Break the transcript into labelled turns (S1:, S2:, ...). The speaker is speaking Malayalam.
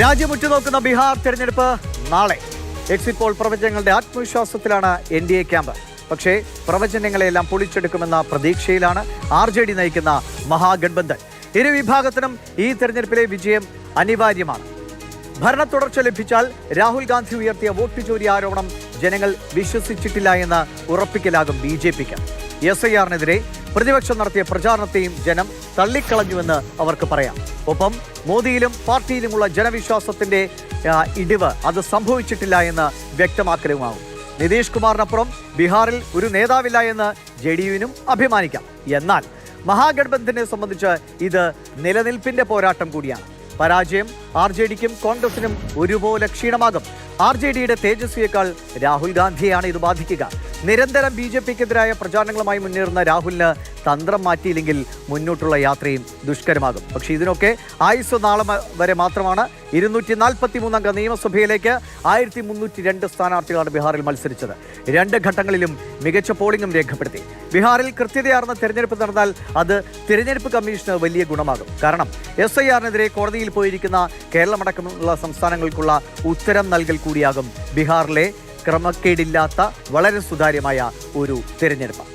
S1: രാജ്യം ഉറ്റുനോക്കുന്ന ബീഹാർ തെരഞ്ഞെടുപ്പ് നാളെ. എക്സിറ്റ് പോൾ പ്രവചനങ്ങളുടെ ആത്മവിശ്വാസത്തിലാണ് എൻ ഡി എ ക്യാമ്പ് പക്ഷേ പ്രവചനങ്ങളെല്ലാം പൊളിച്ചെടുക്കുമെന്ന പ്രതീക്ഷയിലാണ് ആർ ജെ ഡി നയിക്കുന്ന മഹാഗഡ്ബന്ധൻ ഇരു വിഭാഗത്തിനും ഈ തെരഞ്ഞെടുപ്പിലെ വിജയം അനിവാര്യമാണ്. ഭരണ തുടർച്ച ലഭിച്ചാൽ രാഹുൽ ഗാന്ധി ഉയർത്തിയ വോട്ട് ചോരി ആരോപണം ജനങ്ങൾ വിശ്വസിച്ചിട്ടില്ല എന്ന് ഉറപ്പിക്കലാകും ബി ജെ പിക്ക് എസ് ഐ ആറിനെതിരെ പ്രതിപക്ഷം നടത്തിയ പ്രചാരണത്തെയും ജനം തള്ളിക്കളഞ്ഞുവെന്ന് അവർക്ക് പറയാം. ഒപ്പം മോദിയിലും പാർട്ടിയിലുമുള്ള ജനവിശ്വാസത്തിന്റെ ഇടിവ് അത് സംഭവിച്ചിട്ടില്ല എന്ന് വ്യക്തമാക്കലുമാകും നിതീഷ് കുമാറിനപ്പുറം ബീഹാറിൽ ഒരു നേതാവില്ല എന്ന് ജെ ഡി യുവിനും അഭിമാനിക്കാം. എന്നാൽ മഹാഗഡ്ബന്ധനെ സംബന്ധിച്ച് ഇത് നിലനിൽപ്പിന്റെ പോരാട്ടം കൂടിയാണ്. പരാജയം ആർ ജെ ഡിക്കും കോൺഗ്രസിനും ഒരുപോലെ ക്ഷീണമാകും. ആർ ജെ ഡിയുടെ തേജസ്വിയേക്കാൾ രാഹുൽ ഗാന്ധിയാണ് ഇത് ബാധിക്കുക. നിരന്തരം ബി ജെ പിക്കെതിരായ പ്രചാരണങ്ങളുമായി മുന്നേറുന്ന രാഹുലിന് തന്ത്രം മാറ്റിയില്ലെങ്കിൽ മുന്നോട്ടുള്ള യാത്രയും ദുഷ്കരമാകും. പക്ഷേ ഇതിനൊക്കെ ആയുസ് നാളെ വരെ മാത്രമാണ്. ഇരുന്നൂറ്റി നാൽപ്പത്തി മൂന്നംഗ നിയമസഭയിലേക്ക് ആയിരത്തി മുന്നൂറ്റി രണ്ട് സ്ഥാനാർത്ഥികളാണ് ബീഹാറിൽ മത്സരിച്ചത്. രണ്ട് ഘട്ടങ്ങളിലും മികച്ച പോളിംഗും രേഖപ്പെടുത്തി. ബീഹാറിൽ കൃത്യതയാർന്ന തെരഞ്ഞെടുപ്പ് നടന്നാൽ അത് തിരഞ്ഞെടുപ്പ് കമ്മീഷന് വലിയ ഗുണമാകും. കാരണം എസ് ഐ ആറിനെതിരെ കോടതിയിൽ പോയിരിക്കുന്ന കേരളമടക്കമുള്ള സംസ്ഥാനങ്ങൾക്കുള്ള ഉത്തരം നൽകൽ കൂടിയാകും ബീഹാറിലെ ക്രമക്കേടില്ലാത്ത വളരെ സുതാര്യമായ ഒരു തിരഞ്ഞെടുപ്പ്.